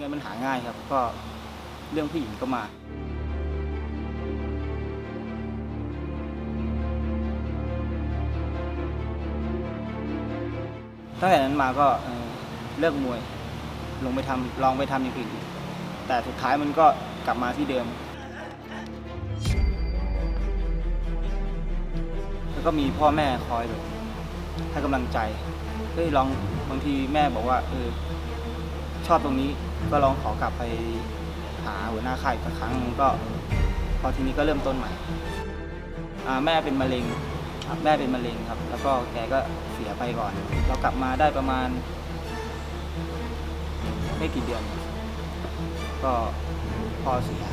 งินมันหาง่ายครับ ก็เรื่องผู้หญิงก็มาตั้งแต่นั้นมาก็เลิกมวย ลงไปทำลองไปทำอย่างอื่นอีกแต่สุดท้ายมันก็กลับมาที่เดิม แล้วก็มีพ่อแม่คอยแบบให้กำลังใจเฮ้ยลองบางทีแม่บอกว่าเออ ชอบตรงนี้ก็ลองขอกลับไปหาหัวหน้าค่ายอีกสักครั้งหนึ่งก็ พอทีนี้ก็เริ่มต้นใหม่อ่าแม่เป็นมะเร็งครับแม่เป็นมะเร็งครับ แล้วก็แกก็เสียไปก่อน เรากลับมาได้ประมาณ ไม่กี่เดือน ก็พอเสีย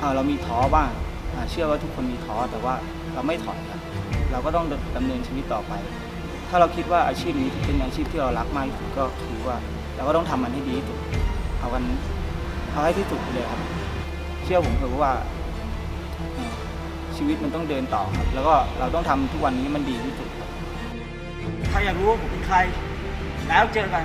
อ่าเรามีท้อบ้างอ่าเชื่อว่าทุกคนมีท้อแต่ว่าเราไม่ถอยครับ เราก็ต้องดำเนินชีวิตต่อไป ถ้าเราคิดว่าอาชีพนี้เป็นอาชีพที่เรารักมากที่สุดก็คือว่าเราก็ต้องทำมันให้ดีที่สุดเอากันเอาให้ที่สุดเลยครับ เชื่อผมเถอะว่าเอ่อชีวิตมันต้องเดินต่อครับ แล้วก็เราต้องทำทุกวันนี้มันดีที่สุดใครอยากรู้ว่าผมเป็นใคร แล้วเจอกัน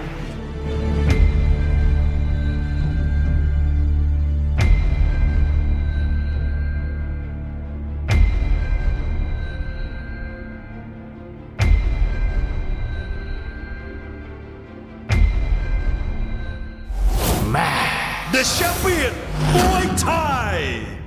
The champion, Muay Thai.